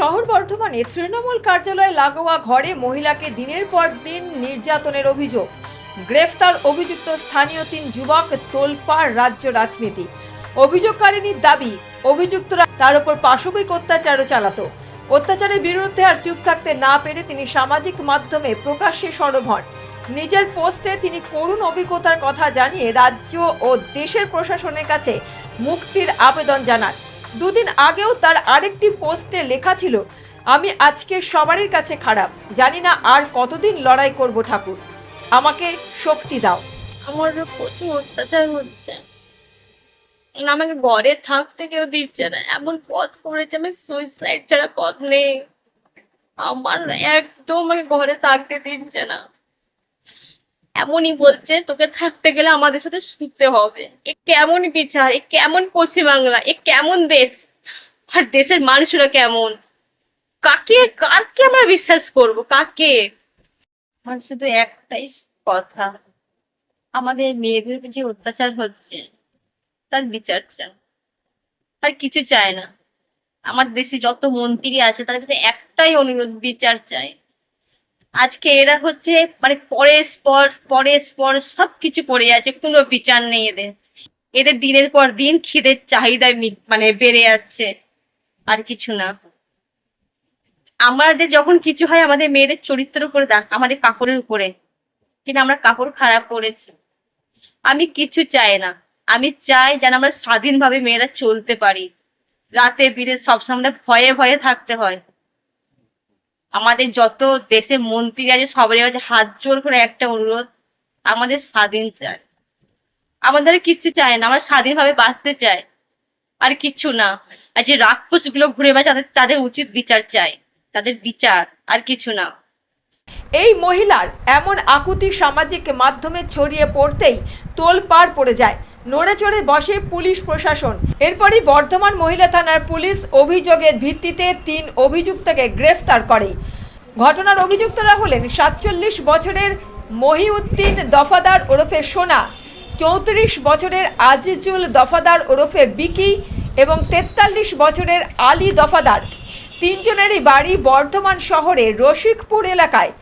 শহর বর্ধমানে তৃণমূল কার্যালয়ে লাগোয়া ঘরে মহিলাকে দিনের পর দিন নির্যাতনের অভিযোগ। গ্রেফতার অভিযুক্ত স্থানীয় তিন যুবক তোলপাড় রাজ্য রাজনীতি। অভিযোগকারিনীর দাবি, অভিযুক্তরা তার উপর পাশবিক অত্যাচারও চালাতো। অত্যাচারের বিরুদ্ধে আর চুপ থাকতে না পেরে তিনি সামাজিক মাধ্যমে প্রকাশ্যে সরব হন। নিজের পোস্টে তিনি করুণ অভিজ্ঞতার কথা জানিয়ে রাজ্য ও দেশের প্রশাসনের কাছে মুক্তির আবেদন জানান। দুদিন আগেও তার আরেকটি পোস্টে লেখা ছিল, আমি আজকে সবারই কাছে খারাপ, জানি না আর কতদিন লড়াই করব ঠাকুর। আমাকে শক্তি দাও। আমার প্রচুর অত্যাচার হচ্ছে। আমাকে ঘরে থাকতে কেউ দিচ্ছে না, এমন পথ করেছে, আমি সুইসাইড ছাড়া পথ নেই। আমার একদম আমাকে ঘরে থাকতে দিচ্ছে না। এমনই বলছে, তোকে থাকতে গেলে আমাদের সাথে শুতে হবে। এ কেমন বিচার, এ কেমন পশ্চিমবাংলা, এ কেমন দেশ? আর দেশের মানুষরা কেমন? কাকে কাকে আমরা বিশ্বাস করব? কাকে? আমার শুধু একটাই কথা, আমাদের মেয়েদের যে অত্যাচার হচ্ছে, তার বিচার চান আর কিছু চায় না। আমার দেশে যত মন্ত্রী আছে, তার কাছে একটাই অনুরোধ, বিচার চাই। আজকে এরা হচ্ছে মানে পরের পর পরের পর সবকিছু করে যাচ্ছে, কোনো বিচার নেই এদের। এদের দিনের পর দিন খিদের চাহিদা মানে বেড়ে যাচ্ছে, আর কিছু না। আমাদের যখন কিছু হয়, আমাদের মেয়েদের চরিত্রের উপরে দেখ আমাদের কাপড়ের উপরে। কিন্তু আমরা কাপড় খারাপ করেছি আমি কিছু চাই না। আমি চাই যেন আমরা স্বাধীনভাবে মেয়েরা চলতে পারি। রাতে বিরে সবসময় ভয়ে ভয়ে থাকতে হয়। আমাদের যত দেশে মন্ত্রী আছে, সবারই কাছে হাত জোর করে একটা অনুরোধ, আমাদের স্বাধীন চায় আমাদের কিচ্ছু চাই না, আমরা স্বাধীনভাবে বাঁচতে চাই। আর কিচ্ছু না। আর যে রাক্ষসগুলো ঘুরে বেড়ায়, তাদের তাদের উচিত বিচার চাই। তাদের বিচার, আর কিছু না। এই মহিলার এমন আকুতি সামাজিক মাধ্যমে ছড়িয়ে পড়তেই তোলপাড় পড়ে যায়। নড়ে চড়ে বসে পুলিশ প্রশাসন। এরপরই বর্ধমান মহিলা থানার পুলিশ অভিযোগের ভিত্তিতে তিন অভিযুক্তকে গ্রেফতার করে। ঘটনার অভিযুক্তরা হলেন সাতচল্লিশ বছরের মহিউদ্দিন দফাদার ওরফে সোনা, চৌত্রিশ বছরের আজিজুল দফাদার ওরফে বিকি এবং তেতাল্লিশ বছরের আলী দফাদার। তিনজনেরই বাড়ি বর্ধমান শহরে রসিকপুর এলাকায়।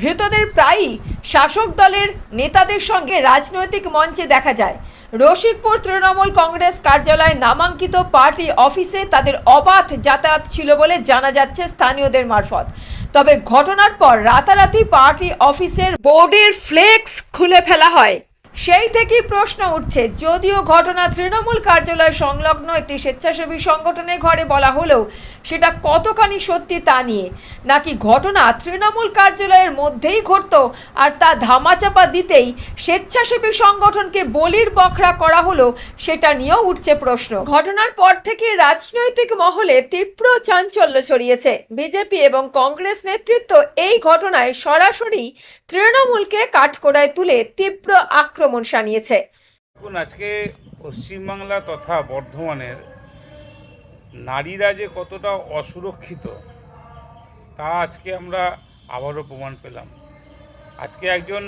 ধৃতদের প্রায়ই শাসক দলের নেতাদের সঙ্গে রাজনৈতিক মঞ্চে দেখা যায়। রসিকপুর তৃণমূল কংগ্রেস কার্যালয়ে নামাঙ্কিত পার্টি অফিসে তাদের অবাধ যাতায়াত ছিল বলে জানা যাচ্ছে স্থানীয়দের মারফত। তবে ঘটনার পর রাতারাতি পার্টি অফিসের বোর্ডের ফ্লেক্স খুলে ফেলা হয়। সেই থেকেই প্রশ্ন উঠছে, যদিও ঘটনা তৃণমূল কার্যালয় সংলগ্ন একটি স্বেচ্ছাসেবী সংগঠনের ঘরে বলা হলেও সেটা কতখানি সত্যি তা নিয়ে? নাকি ঘটনা তৃণমূল কার্যালয়ের মধ্যেই ঘটত আর তা ধামাচাপা দিতেই স্বেচ্ছাসেবী সংগঠনকে বলির বখরা করা হলো সেটা নিয়েও উঠছে প্রশ্ন। ঘটনার পর থেকে রাজনৈতিক মহলে তীব্র চাঞ্চল্য ছড়িয়েছে। বিজেপি এবং কংগ্রেস নেতৃত্ব এই ঘটনায় সরাসরি তৃণমূলকে কাঠকোড়ায় তুলে তীব্র আক্রমণ শানিয়েছে। দেখুন, আজকে পশ্চিমবাংলা তথা বর্ধমানের নারীরা যে কতটা অসুরক্ষিত, তা আজকে আমরা আবারও প্রমাণ পেলাম। আজকে একজন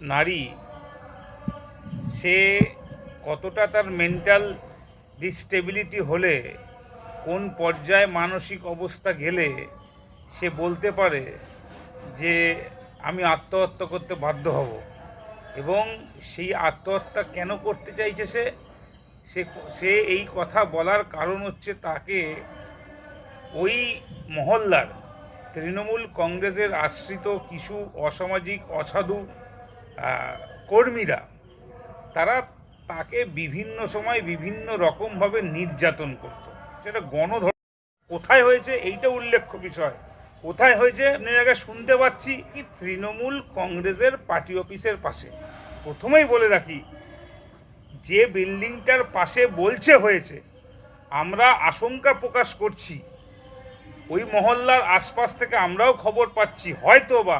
নারী, সে কতটা তার মেন্টাল ডিস্টেবিলিটি হলে, কোন পর্যায়ে মানসিক অবস্থা গেলে সে বলতে পারে যে, আমি আত্মহত্যা করতে বাধ্য হব। এবং সেই আত্মহত্যা কেন করতে চাইছে সে? সে এই কথা বলার কারণ হচ্ছে তাকে ওই মহল্লার তৃণমূল কংগ্রেসের আশ্রিত কিছু অসামাজিক, অসাধু কর্মীরা, তারা তাকে বিভিন্ন সময় বিভিন্ন রকমভাবে নির্যাতন করত। সেটা গণধর কোথায় হয়েছে এইটা উল্লেখ্য বিষয়। কোথায় হয়েছে? আপনি আগে শুনতে পাচ্ছি কি তৃণমূল কংগ্রেসের পার্টি অফিসের পাশে। প্রথমেই বলে রাখি, যে বিল্ডিংটার পাশে বলছে হয়েছে, আমরা আশঙ্কা প্রকাশ করছি। ওই মহল্লার আশপাশ থেকে আমরাও খবর পাচ্ছি হয়তো বা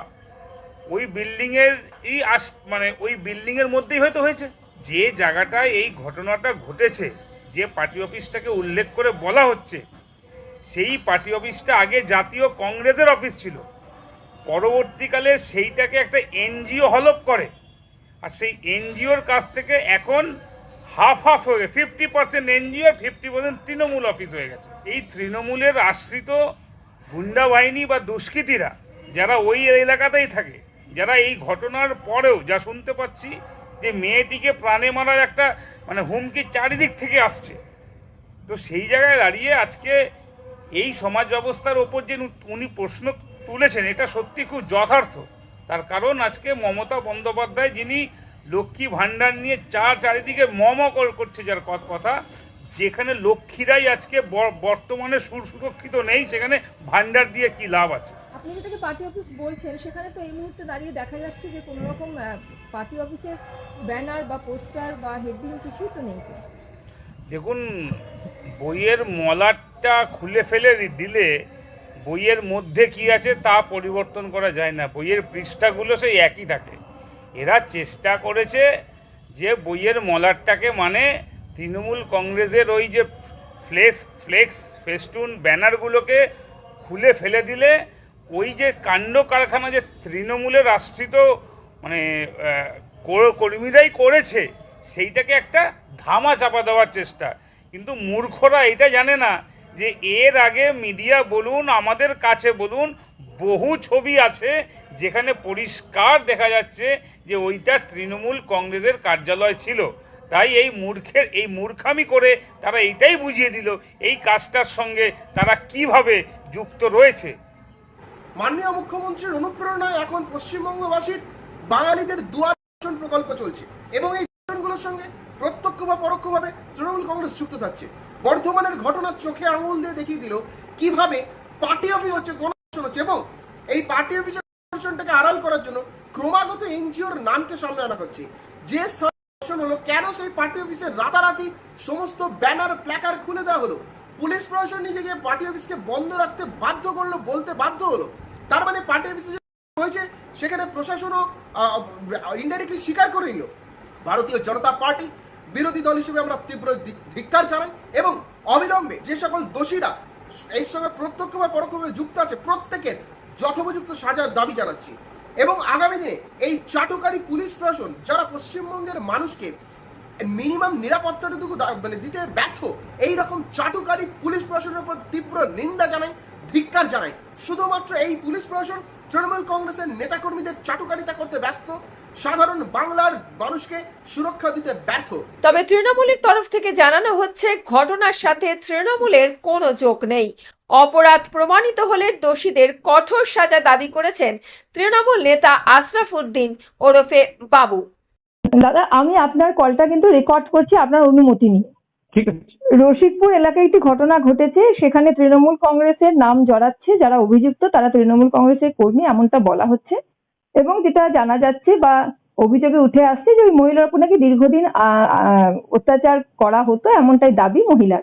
ওই বিল্ডিংয়ের এই আশ মানে ওই বিল্ডিংয়ের মধ্যেই হয়তো হয়েছে। যে জায়গাটায় এই ঘটনাটা ঘটেছে, যে পার্টি অফিসটাকে উল্লেখ করে বলা হচ্ছে, সেই পার্টি অফিসটা আগে জাতীয় কংগ্রেসের অফিস ছিল। পরবর্তীকালে সেইটাকে একটা এনজিও হলপ করে। আর সেই এনজিওর কাছ থেকে এখন হাফ হাফ হয়ে গেছে। Fifty percent NGO fifty percent Trinamool office হয়ে গেছে। এই তৃণমূলের আশ্রিত গুন্ডা বাহিনী বা দুষ্কৃতীরা যারা ওই এলাকাতেই থাকে, যারা এই ঘটনার পরেও যা শুনতে পাচ্ছি যে মেয়েটিকে প্রাণে মারার একটা মানে হুমকি চারিদিক থেকে আসছে। তো সেই জায়গায় দাঁড়িয়ে আজকে এই সমাজ ব্যবস্থার ওপর যে উনি প্রশ্ন তুলেছেন, এটা সত্যি খুব যথার্থ। তার কারণ আজকে মমতা বন্দ্যোপাধ্যায় যিনি লক্ষ্মী ভাণ্ডার নিয়ে চা চারিদিকে মম কর- করছে যার কত- কথা যেখানে লক্ষ্মীরাই আজকে বর্তমানে সুর- সুরক্ষিত নেই সেখানে ভাণ্ডার দিয়ে কি লাভ আছে? আপনি যেটাকে পার্টি অফিস বলছেন সেখানে তো এই মুহূর্তে দাঁড়িয়ে দেখা যাচ্ছে যে কোনো রকম পার্টি অফিসের ব্যানার বা পোস্টার বা হেডিং কিছুই তো নেই। দেখুন বইয়ের মলারটা খুলে ফেলে দিলে বইয়ের মধ্যে কি আছে তা পরিবর্তন করা যায় না। বইয়ের পৃষ্ঠাগুলো সেই একই থাকে। এরা চেষ্টা করেছে যে বইয়ের মলারটাকে মানে তৃণমূল কংগ্রেসের ওই যে ফ্লেক্স ফ্লেক্স, ফেস্টুন ব্যানারগুলোকে খুলে ফেলে দিলে ওই যে কাণ্ড কারখানা যে তৃণমূলের আশ্রিত মানে কর- কর্মীরাই করেছে, সেইটাকে একটা ধামা চাপা দেওয়ার চেষ্টা। কিন্তু মূর্খরা এটা জানে না যে এর আগে মিডিয়া বলুন, আমাদের কাছে বলুন, বহু ছবি আছে যেখানে পরিষ্কার দেখা যাচ্ছে যে ওইটা তৃণমূল কংগ্রেসের কার্যালয় ছিল। তাই এই মূর্খের, এই মূর্খামি করে তারা এইটাই বুঝিয়ে দিল, এই কাজটার সঙ্গে তারা কীভাবে যুক্ত রয়েছে। মাননীয় মুখ্যমন্ত্রীর অনুপ্রেরণায় এখন পশ্চিমবঙ্গবাসীর বাঙালিদের দুয়ার প্রকল্প চলছে এবং এই সঙ্গে প্রত্যক্ষ বা পরোক্ষভাবে তৃণমূল কংগ্রেস যুক্ত থাকছে। বর্ধমানের ঘটনা চোখে আঙুল দিয়ে দেখিয়ে দিল কীভাবে পার্টি অফিস হচ্ছে হচ্ছে এবং এই পার্টি অফিসের গণদর্শনটাকে আড়াল করার জন্য ক্রমাগত এনজিওর নামকে সামনে আনা হচ্ছে। যে স্থান হলো, কেন সেই পার্টি অফিসের রাতারাতি সমস্ত ব্যানার, প্ল্যাকার খুলে দেওয়া হলো? পুলিশ প্রশাসন নিজেকে পার্টি অফিসকে বন্ধ রাখতে বাধ্য করল, বলতে বাধ্য হলো। তার মানে পার্টি অফিসে হয়েছে, সেখানে প্রশাসনও ইনডাইরেক্টলি স্বীকার করে নিল। ভারতীয় জনতা পার্টি বিরোধী দল হিসেবে আমরা তীব্র ধিক্কার জানাই এবং অবিলম্বে যে সকল দোষীরা এই সঙ্গে প্রত্যক্ষ বা পরোক্ষভাবে যুক্ত আছে, প্রত্যেকের যথোপযুক্ত সাজার দাবি জানাচ্ছি। এবং আগামী দিনে এই চাটুকারী পুলিশ প্রশাসন যারা পশ্চিমবঙ্গের মানুষকে মিনিমাম নিরাপত্তাটুকু মানে দিতে ব্যর্থ, এই রকম চাটুকারী পুলিশ প্রশাসনের উপর তীব্র নিন্দা জানাই, ধিক্কার জানাই। শুধুমাত্র এই পুলিশ প্রশাসন তৃণমূল কংগ্রেসের নেতাকর্মীদের চাটুকারিতা করতে ব্যস্ত। সাধারণ বাংলার মানুষকে সুরক্ষা দিতে ব্যর্থ। তবে তৃণমূলের তরফ থেকে জানানো হচ্ছে ঘটনার সাথে তৃণমূলের কোনো যোগ নেই। অপরাধ প্রমাণিত হলে দোষীদের কঠোর সাজা দাবি করেছেন তৃণমূল নেতা আশরাফ উদ্দিন ওরফে বাবু। দাদা আমি আপনার কলটা কিন্তু রেকর্ড করছি আপনার অনুমতি নিয়ে। ঠিক আছে। রসিকপুর এলাকায় একটি ঘটনা ঘটেছে সেখানে তৃণমূল কংগ্রেসের নাম জড়াচ্ছে যারা অভিযুক্ত তারা তৃণমূল কংগ্রেসের কর্মী এমনটা বলা হচ্ছে। এবং যেটা জানা যাচ্ছে বা অভিযোগে উঠে আসছে যে ওই মহিলার উপর নাকি দীর্ঘদিন অত্যাচার করা হতো এমনটাই দাবি মহিলার।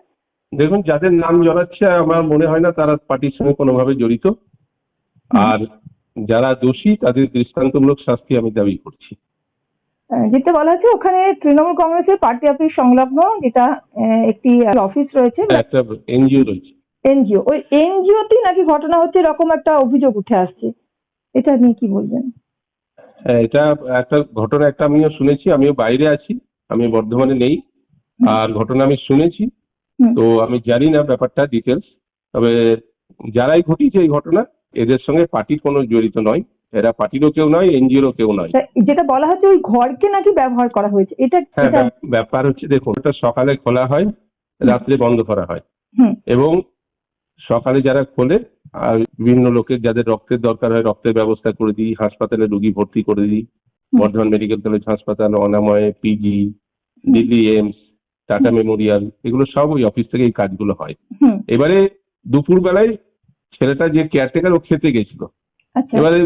দেখুন যাদের নাম জড়াচ্ছে আমার মনে হয় না তারা পার্টির সঙ্গে কোনোভাবে জড়িত। আর যারা দোষী তাদের দৃষ্টান্তমূলক শাস্তি আমি দাবি করছি। যেটা বলা হচ্ছে ওখানে তৃণমূল কংগ্রেসের পার্টি অফিস সংলগ্ন যেটা একটি অফিস রয়েছে। একটা এনজিও রয়েছে। এনজিও। ওই এনজিওতেই নাকি ঘটনা হচ্ছে এরকম একটা অভিযোগ উঠে আসছে। এটা নিয়ে কি বলবেন? হ্যাঁ, এটা একটা ঘটনা একটা আমিও শুনেছি আমিও বাইরে আছি আমি বর্ধমানে নেই আর ঘটনা আমি শুনেছি। তো আমি জানি না ব্যাপারটা ডিটেলস তবে যারাই ঘটিয়েছে এই ঘটনা এদের সঙ্গে পার্টি কোনো জড়িত নয়। এরা পার্টিরও কেউ নয় এনজিওরও কেউ নয়। যেটা বলা হচ্ছে ওই ঘরকে নাকি ব্যবহার করা হয়েছে? এটা হ্যাঁ ব্যাপার হচ্ছে দেখুন এটা সকালে খোলা হয় রাত্রে বন্ধ করা হয়। এবং সকালে যারা খোলে আর বিভিন্ন লোকের যাদের রক্তের দরকার হয় রক্তের ব্যবস্থা করে দিই হাসপাতালে রুগী ভর্তি করে দিই বর্ধমান মেডিকেল কলেজ হাসপাতাল অনাময় PG Delhi AIIMS Tata Memorial এগুলো সব ওই অফিস থেকে এই কাজগুলো হয়। এবারে দুপুর বেলায় ছেলেটা যে কেয়ারটেকার ও খেতে গেছিল। আচ্ছা। এবারে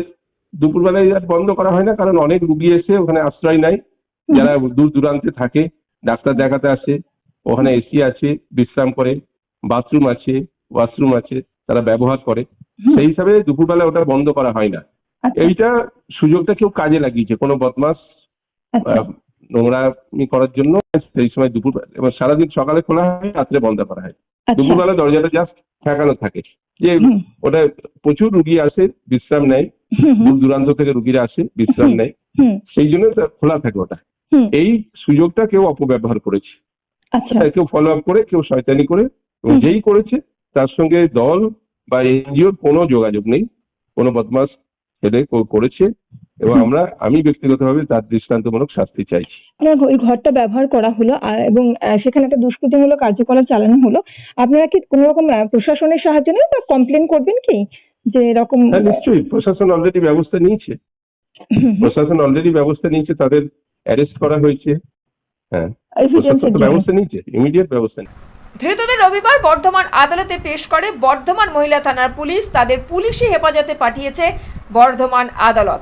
দুপুর বেলায় আর বন্ধ করা হয় না কারণ অনেক রুগী এসে ওখানে আশ্রয় নেয়। যারা দূর দূরান্তে থাকে ডাক্তার দেখাতে আসে ওখানে এসি আছে বিশ্রাম করে বাথরুম আছে ওয়াশরুম আছে তারা ব্যবহার করে। সেই হিসাবে দুপুরবেলা ওটা বন্ধ করা হয় না। আচ্ছা। এইটা সুযোগটা কেউ কাজে লাগিয়েছে কোনো বদমাস আচ্ছা। নোংরামি করার জন্য। সেই সময় দুপুর সারাদিন সকালে খোলা হয় রাত্রে বন্ধ করা হয়। আচ্ছা। দুপুরবেলা দরজাটা জাস্ট ঠেকানো থাকে। যে ওটা প্রচুর রুগী আসে বিশ্রাম নেয়। দূর দূরান্ত থেকে রুগীরা আসে বিশ্রাম নেয়। সেই জন্য খোলা থাকে ওটা। এই সুযোগটা কেউ অপব্যবহার করেছে। আচ্ছা। কেউ ফলো আপ করে কেউ শয়তানি করে এবং যেই করেছে তার সঙ্গে দল বা এনজিওর কোনো যোগাযোগ নেই। কোনো বদমাস ছেলে করেছে। এবং আমরা আমি ব্যক্তিগতভাবে তার দৃষ্টান্তমূলক শাস্তি চাইছি ওই ঘরটা ব্যবহার করা হলো আর এবং সেখানে একটা দুষ্কৃতিমূলক কার্যকলাপ চালানো হলো। আপনারা কি কোনো রকম প্রশাসনের সাহায্য নেন বা কমপ্লেন করবেন কি? যে এরকম হ্যাঁ নিশ্চয়ই। প্রশাসন অলরেডি ব্যবস্থা নিয়েছে। প্রশাসন অলরেডি ব্যবস্থা নিয়েছে তাদের অ্যারেস্ট করা হয়েছে। হ্যাঁ প্রশাসন ব্যবস্থা নিয়েছে ইমিডিয়েট ব্যবস্থা নিয়েছে। ধৃতদের রবিবার বর্ধমান আদালতে পেশ করে বর্ধমান মহিলা থানার পুলিশ। তাদের পুলিশি হেফাজতে পাঠিয়েছে বর্ধমান আদালত।